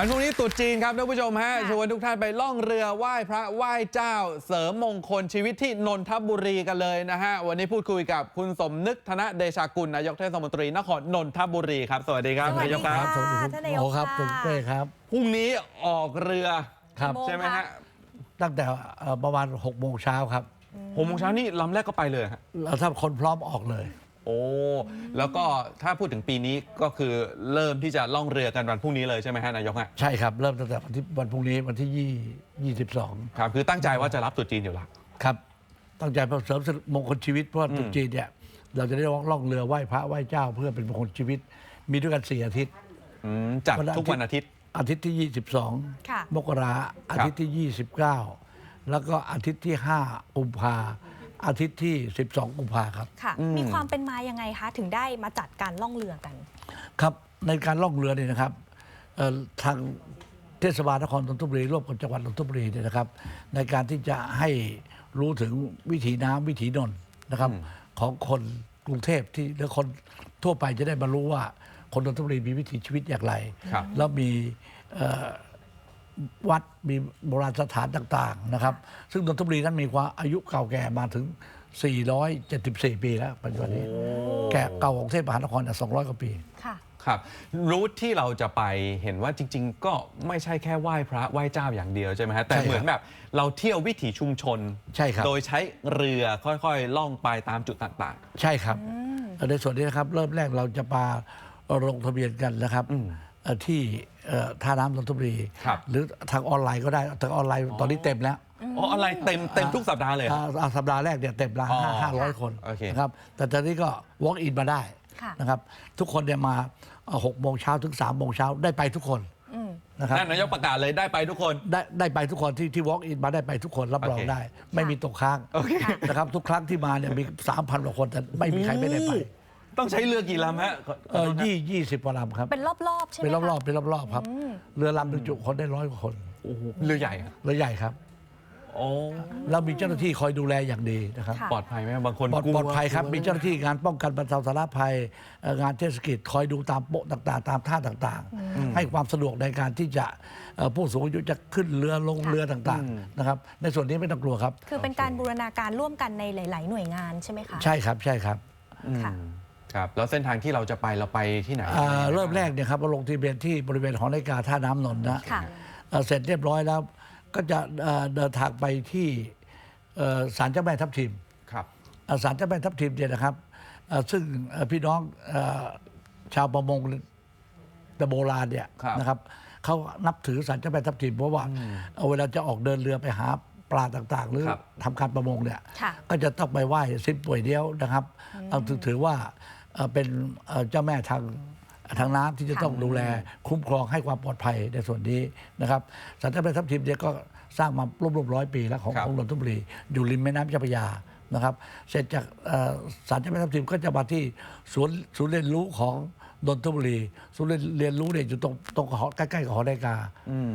วันพรุ่งนี้ตรุษจีนครับท่านผู้ชมฮะค่ะชวนทุกท่านไปล่องเรือไหว้พระไหว้เจ้า เสริมมงคลชีวิตที่นนทบุรีกันเลยนะฮะ วันนี้พูดคุยกับคุณสมนึกธนเดชากุลนายกเทศมนตรีนครนนทบุรีครับ สวัสดีครับสวัสดีนายกครับค่ะสวัสดีครับท่านนายกโอ้ครับค่ะคุณเป้ครับพรุ่งนี้ออกเรือครับ โมง ใช่ไหมฮะตั้งแต่เอ่อประมาณ6กโมงเช้าครับหกโมงเช้านี่ลำแรกก็ไปเลยฮะแล้วถ้าคนพร้อมออกเลย โอ้ แล้วก็ถ้าพูดถึงปีนี้ก็คือเริ่มที่จะล่องเรือกันวันพรุ่งนี้เลยใช่ไหมฮะนายกฮะใช่ครับ เริ่มตั้งแต่วันที่วันพรุ่งนี้วันที่ยี่22ครับคือตั้งใจว่าจะรับตรุษจีนอยู่ละ ครับ ตั้งใจเสริมมงคลชีวิตเพราะว่าอืมตรุษจีนเนี่ยเราจะได้ล่องเรือไหว้พระไหว้เจ้าเพื่อเป็นมงคลชีวิต มีด้วยกันสี่อาทิตย์ อืมจัดวันอาทิตย์ทุกวันอาทิตย์ อาทิตย์ที่ ค่ะ22 มกราอาทิตย์ที่ 29 แล้วก็อาทิตย์ที่5กุมภา อาทิตย์ที่ 12 กุมภาครับ ค่ะอืมมีความเป็นมายังไงคะ ถึงได้มาจัดการล่องเรือกัน ครับในการล่องเรือเนี่ยนะครับเอ่อทางเทศบาลนครนนทบุรีร่วมกับจังหวัดนนทบุรีเนี่ยนะครับ ในการที่จะให้รู้ถึงวิถีน้ำวิถีนนท์นะครับ ของคนกรุงเทพที่และคนทั่วไปจะได้มารู้ว่าคนนนทบุรีมีวิถีชีวิตอย่างไร ครับ แล้วมีเอ่อ วัดมีโบราณสถานต่างๆนะครับ ซึ่งนนทบุรีนั้นมีความอายุเก่าแก่มาถึง 474 ปีแล้วปัจจุบันนี้ แก่เก่ากรุงเทพมหานคร200 กว่าปี ค่ะ ครับรูทที่เราจะไปเห็นว่าจริง ๆ ก็ไม่ใช่แค่ไหว้พระไหว้เจ้าอย่างเดียวใช่ไหมฮะแต่ใช่ครับเหมือนแบบเราเที่ยววิถีชุมชน ใช่ครับ โดยใช้เรือค่อยๆ ล่องไปตามจุดต่าง ใช่ครับ ในส่วนนี้นะครับ เริ่มแรกเราจะมาลงทะเบียนกันนะครับ อืมเอ่อ ที่เอ่อท่าน้ำนนทบุรีครับหรือทางออนไลน์ก็ได้ทางออนไลน์ตอนนี้เต็มแล้วๆอ๋ออะไรเต็มเต็มทุกสัปดาห์เลยอ่าอ่าสัปดาห์แรกเนี่ยเต็มละอ๋อห้าร้อยคนโอเคนะครับแต่ตอนนี้ก็ walk in มาได้ค่ะนะครับทุกคนเนี่ยมาหกโมงเช้าถึง3ามโมงเช้าได้ไปทุกคนอืมนะครับนั่นนายกประกาศเลยได้ไปทุกคน ได้ได้ไปทุกคนที่ที่ walk in มาได้ไปทุกคนรับรองโอเคได้ ไม่มีตกค้างโอเคนะครับทุกครั้งที่มาเนี่ยมีสามพันกว่าคนแต่ไม่มีใครไม่ได้ไป ต้องใช้เรือกี่ลำฮะขเออยี่ยี่สิบกว่าลำครับ เป็นรอบๆใช่ไหมเป็นคะรอบๆเป็นรอบๆครับ เรือลำบรรจุคนได้ร้อยกว่าคนโอ้โหเรือใหญ่ครับเรือใหญ่ครับโอ้แล้วมีเจ้าหน้าที่คอยดูแลอย่างดีนะครับค่ะปลอดภัยไหมบางคนปลอดกลัวปลอดภัยครับกลัวมีเจ้าหน้าที่งานป้องกันบรรเทาสาธารณภัยเอ่องานเทศกิจคอยดูตามโป๊ะต่างๆ ตามท่าต่างๆ ให้ความสะดวกในการที่จะเอ่อผู้สูงอายุจะขึ้นเรือลงเรือต่างๆนะครับ ในส่วนนี้ไม่ต้องกลัวครับ คือเป็นการบูรณาการร่วมกันในหลาย ๆ หน่วยงานใช่ไหมคะ ใช่ครับใช่ครับอืม ค่ะครับแล้วเส้นทางที่เราจะไปเราไปที่ไหนอ่าเริ่มแรกเนี่ยครับเราลงทะเบียนที่บริเวณหอนาฬิกาท่าน้ำนนท์นะค่ะ เอ่อเสร็จเรียบร้อยแล้ว ก็จะเอ่อเดินทางไปที่เอ่อศาลเจ้าแม่ทับทิม ครับเอ่อศาลเจ้าแม่ทับทิมเนี่ยนะครับเอ่อซึ่งเอ่อพี่น้องเอ่อชาวประมงแต่โบราณเนี่ยครับนะครับเขานับถือศาลเจ้าแม่ทับทิมเพราะว่าเอ่อเวลาจะออกเดินเรือไปหาปลาต่างๆ หรือครับ ทำการประมงเนี่ยค่ะ ก็จะต้องไปไหว้สิ้นป่วยเดียวนะครับเอาถือถือว่า เอ่อเป็นเอ่อเจ้าแม่ทางทางน้ำที่จะค่ะต้องดูแลคุ้มครองให้ความปลอดภัยในส่วนนี้นะครับศาลเจ้าแม่ทับทิมเนี่ยก็สร้างมาร่วมๆร้อยปีแล้วของครับของนนทบุรีอยู่ริมแม่น้ำเจ้าพระยานะครับ เสร็จจากเอ่อศาลเจ้าแม่ทับทิมก็จะมาที่ศูนย์ศูนย์เรียนรู้ของนนทบุรีศูนย์เรียนเรียนรู้เนี่ยอยู่ตรงตรงหอใกล้ๆกับหอนาฬิกา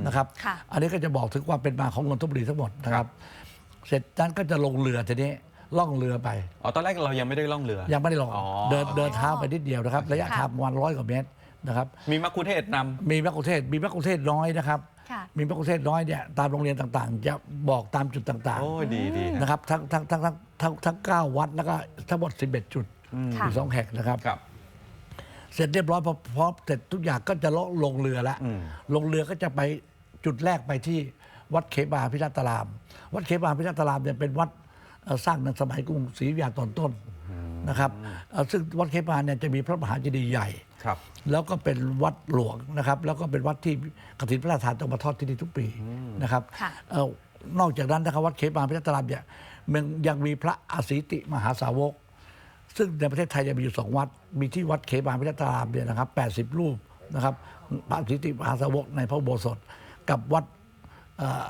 นะครับค่ะอันนี้ก็จะบอกถึงความเป็นมาของนนทบุรีทั้งหมดนะครับ เสร็จนั้นก็จะลงเรือทีนี้ ล่องเรือไป อ๋อตอนแรกเรายังไม่ได้ล่องเรือ ยังไม่ได้ลงอ๋อ เดินเดินเท้าไปนิดเดียวนะครับ ระยะค่ะทางประมาณร้อยกว่าเมตรนะครับ มีมักคุเทศนำ มีมะกุเทศมีมะกุเทศน้อยนะครับ ค่ะ มีมะกุเทศน้อยเนี่ยตามโรงเรียนต่างๆ จะบอกตามจุดต่างโอ้ยดีดีๆ นะครับทั้งทั้งทั้งทั้งทั้งทั้งเก้าวัดแล้วก็ทั้งหมด 11 จุดค่ะมีสองแห่งนะครับ ครับ เสร็จเรียบร้อยพอพร้อมเสร็จทุกอย่างก็จะลงลงเรือแล้วอืม ลงเรือก็จะไปจุดแรกไปที่วัดเขมาพิรัตราม วัดเขมาพิรัตรามเนี่ยเป็นวัดเอ่อ สร้างในสมัยกรุงศรีอยุธยาตอนต้นนะครับเอ่อซึ่งวัดเขมาเนี่ยจะมีพระมหาเจดีย์ใหญ่ ครับ แล้วก็เป็นวัดหลวงนะครับ แล้วก็เป็นวัดที่กฐินพระราชทานต้องมาทอดที่นี่ทุกปีนะครับค่ะ เอ่อนอกจากนั้นนะครับวัดเขมาพิรัตรามเนี่ยมันยังมีพระอาศิติมหาสาวก ซึ่งในประเทศไทยจะมีอยู่สองวัด มีที่วัดเขมาพิรัตรามเนี่ยนะครับ 80 รูปนะครับพระอาศิติมหาสาวกในพระอุโบสถ กับวัดเอ่อ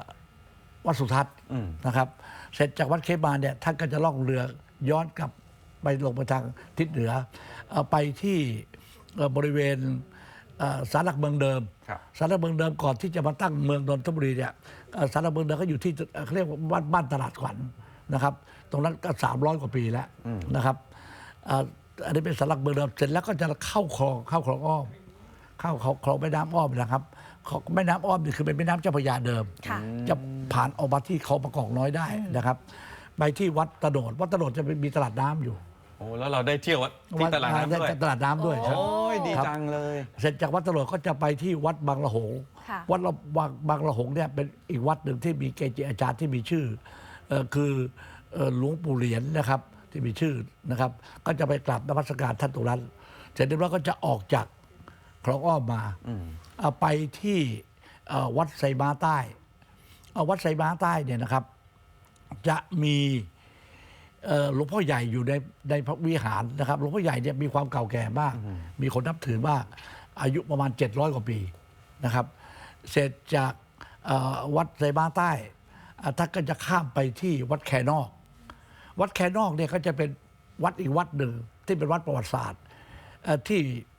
วัดสุทัศน์อืมนะครับ เสร็จจากวัดเขมาเนี่ยท่านก็จะล่องเรือย้อนกลับไปลงไปทางทิศเหนือเอ่อไปที่เอ่อบริเวณเอ่อศาลหลักเมืองเดิมครับศาลหลักเมืองเดิมก่อนที่จะมาตั้งเมืองนนทบุรีเนี่ยเอ่อศาลหลักเมืองเดิมก็อยู่ที่เอ่อเขาเรียกว่าบ้านบ้านตลาดขวัญนะครับ ตรงนั้นก็300กว่าปีแล้วนะครับเอ่ออันนี้เป็นศาลหลักเมืองเดิมเสร็จแล้วก็จะเข้าคลองเข้าคลองอ้อม เข้าคลองคลองแม่น้ำอ้อมนะครับของแม่น้ำอ้อมนี่คือเป็นแม่น้ำเจ้าพระยาเดิม ค่ะ จะผ่านออกมาที่เขาประกอบน้อยได้นะครับ ไปที่วัดตะโดดวัดตะโดดจะมีตลาดน้ำอยู่โอ้แล้วเราได้เที่ยวที่ตลาดน้ำด้วยตลาดน้ำด้วยครับ โอ้ยดีครับ จังเลย เสร็จจากวัดตะโดดก็จะไปที่วัดบางละหง ค่ะ วัดละบางบางละหงเนี่ยเป็นอีกวัดหนึ่งที่มีเกจิอาจารย์ที่มีชื่อเอ่อคือเอ่อหลวงปู่เหรียญนะครับที่มีชื่อนะครับ ก็จะไปกราบนมัสการท่านตรงนั้นเสร็จเรียบร้อยก็จะออกจาก คลองอ้อมมาเอาไปที่เอ่อวัดไซม้าใต้เอาวัดไซม้าใต้เนี่ยนะครับ จะมีเอ่อหลวงพ่อใหญ่อยู่ในในพระวิหารนะครับหลวงพ่อใหญ่เนี่ยมีความเก่าแก่มาก มีคนนับถือมาก อายุประมาณ 700 กว่าปีนะครับ เสร็จจากเอ่อวัดไซบ้าใต้อะท่านก็จะข้ามไปที่วัดแคนอก วัดแคนอกเนี่ยก็จะเป็นวัดอีกวัดหนึ่งที่เป็นวัดประวัติศาสตร์เอ่อที่เอ่อ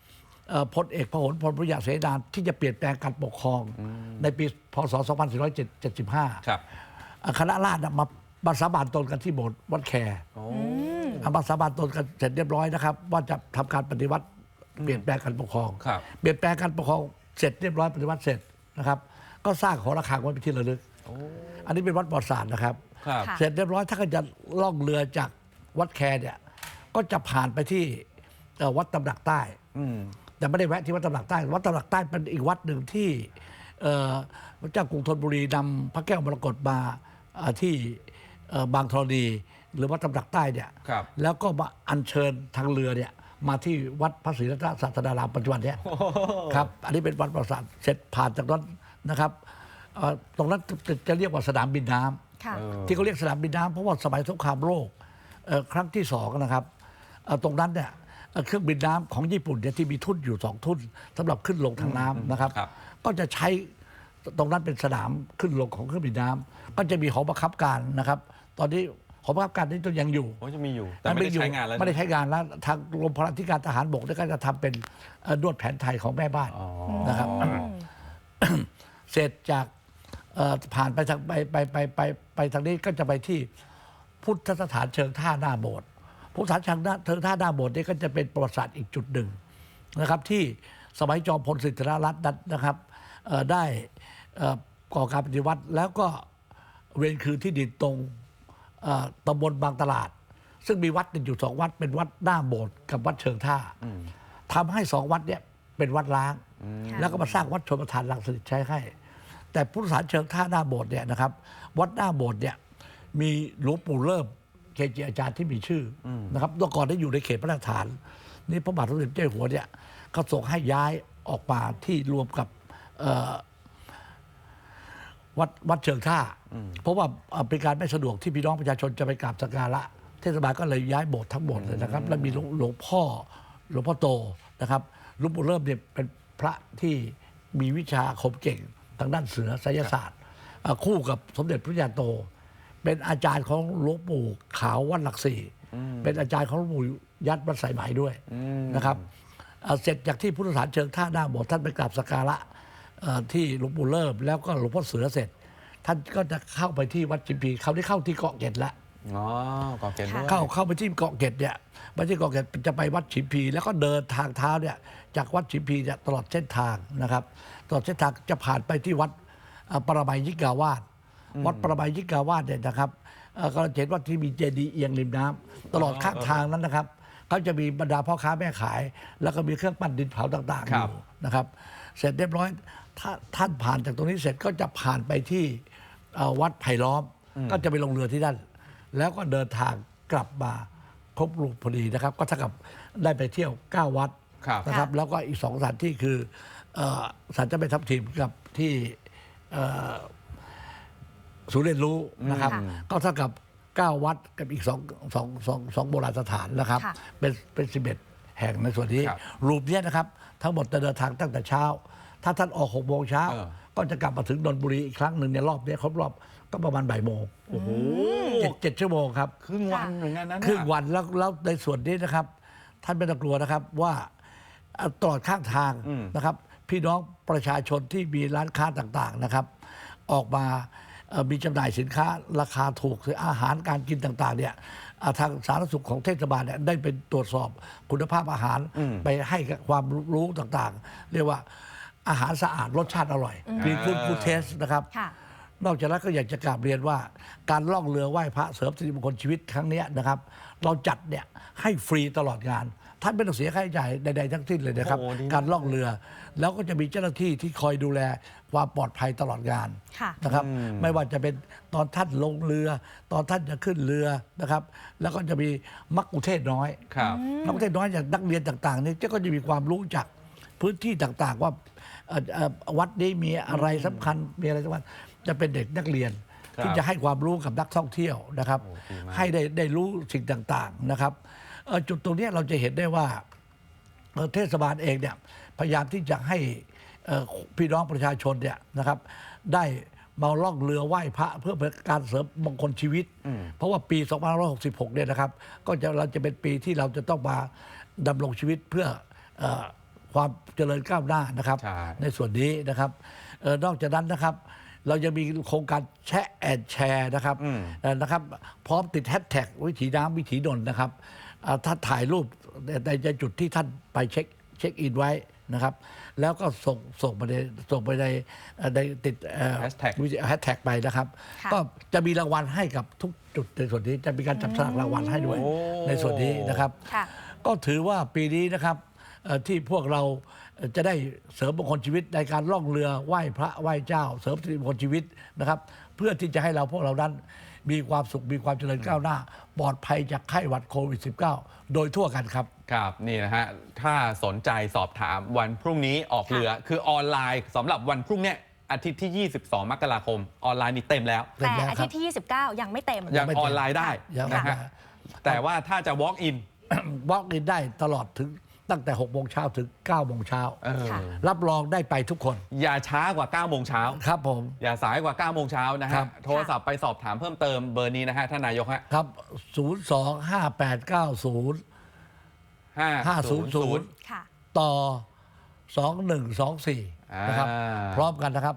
พลเอกพหลพลประหยัดเสดานที่จะเปลี่ยนแปลงการปกครอง ในปีพศ 2475 ครับอะคณะราษฎรน่ะมามาสาบานตนกันที่โบสถ์วัดแคร์โอ้อามาสาบานตนกันเสร็จเรียบร้อยนะครับ ว่าจะทำการปฏิวัติเปลี่ยนแปลงการปกครองครับเปลี่ยนแปลงการปกครองเสร็จเรียบร้อยปฏิวัติเสร็จนะครับ ก็สร้างหอระฆังไว้เป็นที่ระลึก อันนี้เป็นวัดประวัติศาสตร์นะครับครับค่ะเสร็จเรียบร้อยถ้าก็จะล่องเรือจากวัดแคร์เนี่ย ก็จะผ่านไปที่เอ่อวัดตำหนักใต้อืม แต่ไม่ได้แวะที่วัดตำหนักใต้ วัดตำหนักใต้เป็นอีกวัดหนึ่งที่เอ่อพระเจ้ากรุงธนบุรีนำพระแก้วมรกตมาเอ่อที่เอ่อบางธรณีหรือวัดตำหนักใต้เนี่ยครับแล้วก็มาอัญเชิญทางเรือเนี่ยมาที่วัดพระศรีรัตนศาสดารามปัจจุบันเนี่ยครับอันนี้เป็นวัดประวัติศาสตร์เสร็จผ่านจากนั้นนะครับเอ่อตรงนั้นจะจะเรียกว่าสนามบินน้ำค่ะเออที่เขาเรียกสนามบินน้ำเพราะว่าสมัยสงครามโลกเอ่อครั้งที่สองนะครับเอ่อตรงนั้นเนี่ย เอ่อเครื่องบินน้ำของญี่ปุ่นเนี่ยที่มีทุ่นอยู่สองทุ่นสำหรับขึ้นลงทางน้ำนะครับครับ ก็จะใช้ตรงนั้นเป็นสนามขึ้นลงของเครื่องบินน้ำก็จะมีหอบังคับการนะครับ ตอนนี้หอบังคับการนี้ยังอยู่โอ้จะมีอยู่ แต่ไม่ได้ใช้งานแล้วไม่ได้ใช้งานแล้วทางกรมพลธิการทหารบกเนี่ยก็จะทำเป็นเอ่อนวดแผนไทยของแม่บ้านอ๋อนะครับ เสร็จจากเอ่อผ่านไปทางไปไปไปไปไปทางนี้ก็จะไปที่พุทธสถานเชิงท่าหน้าโบสถ์ พุทธสถานเชิงหน้าเชิงท่าหน้าโบสถ์นี่ก็จะเป็นประวัติศาสตร์อีกจุดหนึ่งนะครับ ที่สมัยจอมพลสิทธิรัตน์นั้นนะครับเอ่อได้เอ่อก่อการปฏิวัติ แล้วก็เวรคืนที่ดินตรงเอ่อตำบลบางตลาด ซึ่งมีวัดอยู่สองวัด เป็นวัดหน้าโบสถ์กับวัดเชิงท่าทำให้สองวัดเนี่ยเป็นวัดล้างค่ะแล้วก็มาสร้างวัดชนประทานลังสนิทใช้ให้ แต่พุทธศาสนาเชิงท่าหน้าโบสถ์เนี่ยนะครับ วัดหน้าโบสถ์เนี่ยมีหลวงปู่เริ่ม เกจิอาจารย์ที่มีชื่ออนะครับเมื่อก่อนได้อยู่ในเขตพระราชฐาน นี่พระบาทสมเด็จเจ้าอยู่หัวเนี่ยเขาส่งให้ย้ายออกมาที่รวมกับเอ่อวัดวัดเชิงท่า เพราะว่าเอ่อเป็นการไม่สะดวกที่พี่น้องประชาชนจะไปกราบสักการะ เทศบาลก็เลยย้ายโบสถ์ทั้งหมดเลยนะครับ แล้วมีหลวงหลวงพ่อหลวงพ่อโตนะครับหลวงปู่เริ่มเนี่ยเป็นพระที่มีวิชาอาคมเก่งทางด้านเสือไสยศาสตร์เอ่อคู่กับสมเด็จพระยาโต เป็นอาจารย์ของหลวงปู่ขาววัดหลักสี่เป็นอาจารย์ของหลวงปู่ยัดวัดสายไหมด้วยนะครับเอ่อเสร็จจากที่พุทธศาสนาเชิงท่าหน้าโบสถ์ท่านไปกราบสักการะเอ่อที่หลวงปู่เริ่มแล้วก็หลวงพ่อเสือเสร็จ ท่านก็จะเข้าไปที่วัดจิมพีเขาได้เข้าที่เกาะเกร็ดแล้วอ๋อก่อเกณฑ์ด้วยเข้าเข้าไปที่เกาะเกร็ดเนี่ยไปที่เกาะเกร็ดจะไปวัดฉิมพี แล้วก็เดินทางเท้าเนี่ยจากวัดฉิมพีเนี่ยตลอดเส้นทางนะครับ ตลอดเส้นทางจะผ่านไปที่วัดเอ่อปรมัยยิกาวาส วัดปรมัยยิกาวาสเนี่ยนะครับเอ่อก็จะเห็นว่าที่มีเจดีย์เอียงริมน้ำตลอดข้างทางนั้นนะครับเขาจะมีบรรดาพ่อค้าแม่ขาย แล้วก็มีเครื่องปั้นดินเผาต่างๆคอรับยู่นะครับ เสร็จเรียบร้อยถ้าท่านผ่านจากตรงนี้เสร็จก็จะผ่านไปที่เอ่อวัดไผ่ล้อม ก็จะไปลงเรือที่นั่น แล้วก็เดินทางกลับมาครบรูปพอดีนะครับ ก็เท่ากับได้ไปเที่ยว 9 วัดครับ นะครับ แล้วก็อีกสองสถานที่คือเอ่อสถานเจะไปทับทีมกับที่เอ่อ ศูนย์เรียนรู้นะครับค่ะก็เท่ากับ 9 วัดกับอีกสองสองสองสองโบราณสถานนะครับ ค่ะ เป็นเป็นสิบเอ็ดแห่งในส่วนนี้ครับรูปเนี้ยนะครับ ทั้งหมดจะเดินทางตั้งแต่เช้า ถ้าท่านออกหกโมงเช้า เออ ก็จะกลับมาถึงนนทบุรีอีกครั้งหนึ่งในยรอบเนี้ยครบรอบก็ประมาณบ่ายโมงโอ้โหเจ็ดเจ็ดชั่วโมงครับ ครึ่งวันเหมือนกันนะครึ่งวันแล้วแล้วในส่วนนี้นะครับ ท่านไม่ต้องกลัวนะครับว่าเอ่อตลอดข้างทางนะครับ พี่น้องประชาชนที่มีร้านค้าต่างๆนะครับ ออกมาเอ่อ มีจำหน่ายสินค้าราคาถูกหรืออาหารการกินต่างๆเนี่ยอ่าทางสาธารณสุขของเทศบาลเนี่ยได้เป็นตรวจสอบคุณภาพอาหารไปให้ความรู้ต่างๆ เรียกว่าอาหารสะอาดรสชาติอร่อยกรีนฟูดฟูดเทสนะครับค่ะนอกจากนั้นก็อยากจะกราบเรียนว่า การล่องเรือไหว้พระเสริมสิริมงคลชีวิตครั้งเนี้ยนะครับ เราจัดเนี่ยให้ฟรีตลอดงาน ท่านไม่ต้องเสียค่าใช้จ่ายใดๆทั้งสิ้นเลยนะครับโอ้ดีมากการล่องเรือ แล้วก็จะมีเจ้าหน้าที่ที่คอยดูแล ความปลอดภัยตลอดงานค่ะนะครับไม่ว่าจะเป็นตอนท่านลงเรือ ตอนท่านจะขึ้นเรือนะครับ แล้วก็จะมีมักคุเทศก์น้อยครับนักเรียนน้อยจากนักเรียนต่างๆนี่ก็จะมีความรู้จากพื้นที่ต่างๆ ว่าเอ่อเอ่อวัดนี้มีอะไรสำคัญมีอะไรสำคัญจะเป็นเด็กนักเรียนครับที่จะให้ความรู้กับนักท่องเที่ยวนะครับโอ้ดีมากให้ได้ได้รู้สิ่งต่างๆนะครับเอ่อจุดตรงเนี้ยเราจะเห็นได้ว่าเอ่อเทศบาลเองเนี่ยพยายามที่จะให้เอ่อ พี่น้องประชาชนเนี่ยนะครับ ได้มาล่องเรือไหว้พระเพื่อเป็นการเสริมมงคลชีวิต เพราะว่าปี 2566 เนี่ยนะครับ ก็จะเราจะเป็นปีที่เราจะต้องมาดำรงชีวิตเพื่อเออความเจริญก้าวหน้านะครับใช่ในส่วนนี้นะครับเออนอกจากนั้นนะครับ เรายังมีโครงการแชะแอนแชร์นะครับเอ่อนะครับ พร้อมติดแฮชแท็กวิถีน้ำวิถีนนท์นะครับเอ่อถ้าถ่ายรูปในในจุดที่ท่านไปเช็คเช็คอินไว้ นะครับ แล้วก็ส่งส่งไปในส่งไปในเอ่อในติด Hashtag แฮชแท็กไปนะครับ ค่ะ ก็จะมีรางวัลให้กับทุกจุดในส่วนนี้จะมีการจับสลากรางวัลให้ด้วยโอ้ ในส่วนนี้นะครับ ค่ะ ก็ถือว่าปีนี้นะครับเอ่อที่พวกเราเอ่อจะได้เสริมมงคลชีวิตในการล่องเรือไหว้พระไหว้เจ้า เสริมสิริมงคลชีวิตนะครับ เพื่อที่จะให้เราพวกเรานั้น มีความสุขมีความเจริญก้าวหน้า ปลอดภัยจากไข้หวัดโควิด -19 โดยทั่วกันครับ ครับนี่นะฮะถ้าสนใจสอบถามวันพรุ่งนี้ออกเรือ คือออนไลน์สำหรับวันพรุ่งเนี้ยอาทิตย์ที่ 22 มกราคม ออนไลน์นี่เต็มแล้วเต็มแต่แล้วอาคทิรับตย์ที่ 29 ยังไม่เต็ม ยังไม่อเต็มอนไลน์ได้ยังนะฮะได้แต่ว่าถ้าจะ walk in วอล์กอินได้ตลอดถึง ตั้งแต่6โมงเช้าถึง9โมงเช้าเออค่ะ รับรองได้ไปทุกคนอย่าช้ากว่า9โมงเช้า ครับผม อย่าสายกว่า9โมงเช้านะครัฮะ บ โทรศัพท์ไปสอบถามเพิ่มเติมเบอร์นี้นะฮะ ท่านนายกฮะครับ 025890500 500 ค่ะ ต่อ 2124 นะครับ อ่า พร้อมกันนะครับ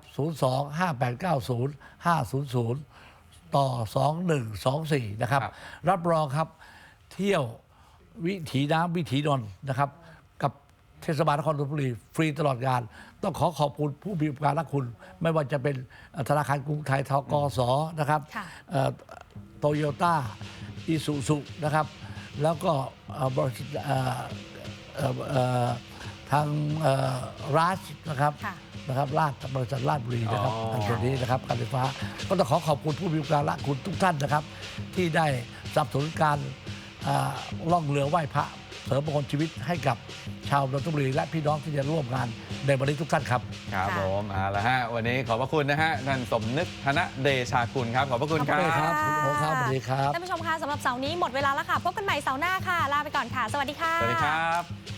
02-5890-500 ต่อ 2124 นะครับ ครับ รับรองครับเที่ยว วิถีน้ำวิถีนนท์นะครับ กับเทศบาลนครนนทบุรีฟรีตลอดงาน ต้องขอขอบคุณผู้มีอุปการะคุณ ไม่ว่าจะเป็นธนาคารกรุงไทยทกสนะครับค่ะ โตโยต้าอิสุสุนะครับ แล้วก็เอ่อบริษัทเอ่อเอ่อเอ่อทางราชนะครับค่ะ นะครับลาดบริษัทลาดบุรีนะครับอ๋อ ทางส่วนนี้นะครับการไฟฟ้า ก็ต้องขอขอบคุณผู้มีอุปการะคุณทุกท่านนะครับ ที่ได้สนับสนุนการอ่า ล่องเรือไหว้พระเสริมมงคลชีวิตให้กับชาวนนทบุรีและพี่น้องที่จะร่วมงานในวันนี้ทุกท่านครับ ครับค่ะผมเอาละฮะวันนี้ขอบพระคุณนะฮะท่านสมนึกธนเดชาคุณครับ ขอบพระคุณคขรัอบณครับคุณโอครับสวัสดีครับท่านผู้ชมคะสำหรับเสาร์นี้หมดเวลาแล้วค่ะ พบกันใหม่เสาร์หน้าค่ะ ลาไปก่อนค่ะ สวัสดีค่ะ สวัสดีครับ